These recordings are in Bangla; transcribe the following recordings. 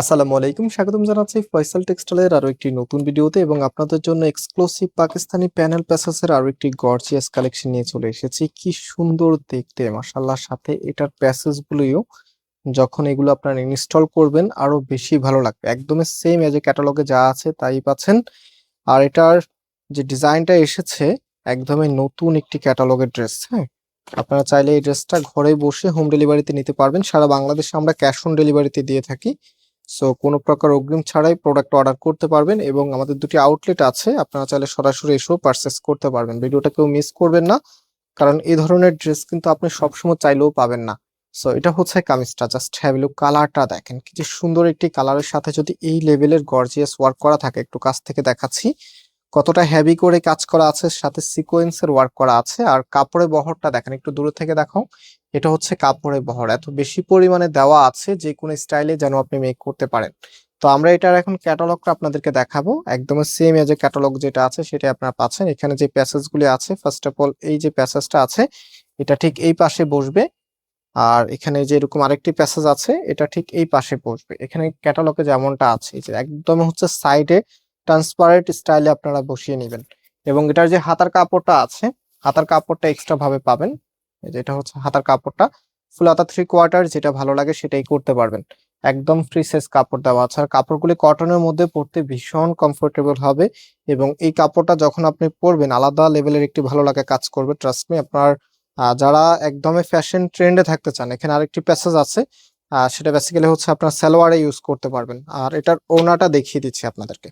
আসসালামু আলাইকুম, স্বাগতম জানাচ্ছি ফয়সাল টেক্সটাইলের আরও একটি নতুন ভিডিওতে এবং আপনাদের জন্য এক্সক্লুসিভ পাকিস্তানি প্যানেল প্যাসেসের আরও একটি গর্জিয়াস কালেকশন নিয়ে চলে এসেছি। কি সুন্দর দেখতে, মাশাআল্লাহ, সাথে এটার প্যাসেজ গুলোও যখন এগুলো আপনারা ইনস্টল করবেন আরও বেশি ভালো লাগবে। একদমই সেম এজ এ ক্যাটালগে যা আছে তাই পাচ্ছেন। আর এটার যে ডিজাইনটা এসেছে, একদমই নতুন একটি ক্যাটালগের ড্রেস হ্যাঁ? আপনারা চাইলে এই ড্রেসটা ঘরে বসে হোম ডেলিভারিতে নিতে পারবেন। সারা বাংলাদেশে আমরা ক্যাশ অন ডেলিভারিতে দিয়ে থাকি। সো কোনো প্রকার অগ্রিম ছাড়াই প্রোডাক্ট অর্ডার করতে পারবেন এবং আমাদের দুটি আউটলেট আছে। আপনারা চাইলে সরাসরি এসেও পারচেস করতে পারবেন। ভিডিওটা কেউ মিস করবেন না, কারণ এই ধরনের ড্রেস কিন্তু আপনি সবসময় চাইলেও পাবেন না। সো এটা হচ্ছে কামিজটা। জাস্ট হ্যাভিলু কালারটা দেখেন। কি যে সুন্দর একটি কালারের সাথে যদি এই লেভেলের গর্জিয়াস ওয়ার্ক করা থাকে, একটু কাছ থেকে দেখাচ্ছি। কতটা হেভি করে কাজ করা আছে, সাথে সিকোয়েন্সের ওয়ার্ক করা আছে, আর কাপড়ের বহরটা দেখেন, একটু দূরে থেকে দেখাও। এটা হচ্ছে কাপড়ের বহর, এত বেশি পরিমাণে দেওয়া আছে যে কোনো স্টাইলে যেন আপনি মেক করতে পারেন। তো আমরা এটার এখন ক্যাটালগটা আপনাদেরকে দেখাবো একদম সেম এজ এ ক্যাটালগ যেটা আছে সেটা আপনারা পাচ্ছেন। এখানে যে প্যাসেজগুলি আছে ফার্স্ট অফ অল এই যে প্যাসেজটা আছে, এটা ঠিক এই পাশে বসবে, আর এখানে যে এরকম আরেকটি প্যাসেজ আছে, এটা ঠিক এই পাশে বসবে। এখানে ক্যাটালগে যেমনটা আছে যে একদম হচ্ছে সাইডে ট্রান্সপারেন্ট স্টাইলে আপনারা বসিয়ে নেবেন। এবং এটার যে হাতার কাপড়টা আছে, হাতার কাপড়টা এক্সট্রা ভাবে পাবেন। এই যে এটা হচ্ছে হাতার কাপড়টা। ফুল হাতা থ্রি কোয়ার্টার যেটা ভালো লাগে সেটাই করতে পারবেন। একদম ফ্রি সাইজ কাপড় দেওয়া আছে। আর কাপড়গুলি কটনের মধ্যে পরতে ভীষণ কমফোর্টেবল হবে। এবং এই কাপড়টা যখন আপনি পরবেন, আলাদা লেভেলের একটি ভালো লাগে কাজ করবে। ট্রাস্ট মি আপনার যারা একদমই ফ্যাশন ট্রেন্ডে থাকতে চান, এখানে আরেকটি প্যাসেজ আছে। সেটা বেসিক্যালি হচ্ছে আপনার সালোয়ারে ইউজ করতে পারবেন। আর এটার ওড়নাটা দেখিয়ে দিচ্ছি আপনাদেরকে।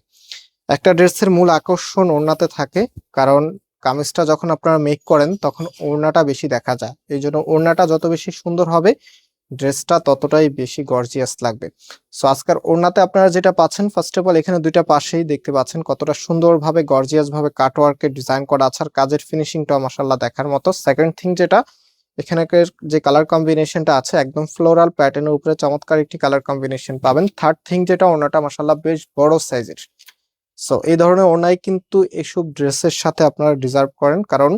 একটা ড্রেসের মূল আকর্ষণ ওড়নাতে থাকে, কারণ কামিজটা যখন আপনারা মেক করেন, তখন ওড়নাটা বেশি দেখা যায়। এই জন্য ওড়নাটা যত বেশি সুন্দর হবে, ড্রেসটা ততটাই বেশি গর্জিয়াস লাগবে। সো আজকের ওড়নাতে আপনারা যেটা পাচ্ছেন ফার্স্ট অফ অল এখানে দুইটা পাশেই দেখতে পাচ্ছেন কতটা সুন্দরভাবে গর্জিয়াস ভাবে কাটওয়ার্কের ডিজাইন করা আছে আর কাজের ফিনিশিংটা মাসাল্লাহ দেখার মতো। সেকেন্ড থিং যেটা এখানকার যে কালার কম্বিনেশনটা আছে, একদম ফ্লোরাল প্যাটার্নের উপরে চমৎকার একটি কালার কম্বিনেশন পাবেন। থার্ড থিং যেটা, ওড়নাটা মাসাল্লাহ বেশ বড় সাইজের সো এই ধরনের ওড়নাই কিন্তু এসব ড্রেসের সাথে আপনারা ডিজার্ভ করেন। কারণ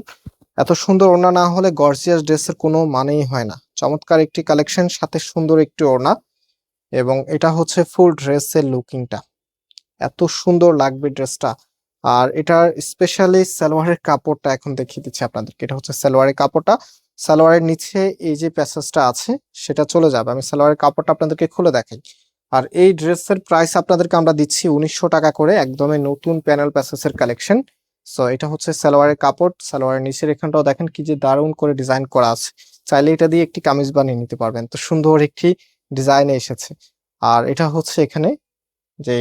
এত সুন্দর ওড়না না হলে গর্জিয়াস ড্রেসের কোনো মানেই হয় না। চমৎকার একটি কালেকশন সাথে সুন্দর একটি ওড়না। এবং এটা হচ্ছে ফুল ড্রেসের লুকিংটা এত সুন্দর লাগবে ড্রেসটা। আর এটার স্পেশালি সালোয়ারের কাপড়টা এখন দেখিয়ে দিচ্ছি আপনাদেরকে। এটা হচ্ছে সালোয়ারের কাপড়টা। সালোয়ারের নিচে এই যে প্যাসেজটা আছে, সেটা চলে যাবে। আমি সালোয়ারের কাপড়টা আপনাদেরকে খুলে দেখাই। আর এই ড্রেসের প্রাইস আপনাদেরকে আমরা দিচ্ছি উনিশশো টাকা করে একদমই নতুন প্যানেল প্যাসেসের কালেকশন সো এটা হচ্ছে সালোয়ারের কাপড়। সালোয়ারের নিচের এখানটাও দেখেন কি যে দারুণ করে ডিজাইন করা আছে। চাইলে এটা দিয়ে একটি কামিজ বানিয়ে নিতে পারবেন। তো সুন্দর একটি ডিজাইনে এসেছে। আর এটা হচ্ছে এখানে যে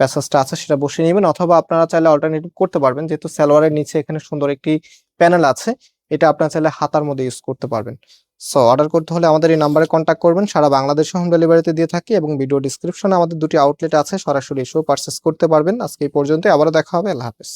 প্যাসেজটা আছে সেটা বসিয়ে নেবেন অথবা আপনারা চাইলে অল্টারনেটিভ করতে পারবেন। যেহেতু সালোয়ারের নিচে এখানে সুন্দর একটি প্যানেল আছে, এটা আপনারা চাইলে হাতার মধ্যে ইউজ করতে পারবেন। সো অর্ডার করতে হলে আমাদের এই নাম্বারে কন্ট্যাক্ট করবেন। সারা বাংলাদেশে হোম ডেলিভারিতে দিয়ে থাকি এবং ভিডিও ডিসক্রিপশনে আমাদের দুটি আউটলেট আছে, সরাসরি এসেও পারচেস করতে পারবেন। আজকে এই পর্যন্ত আবারও দেখা হবে। আল্লাহ হাফেজ।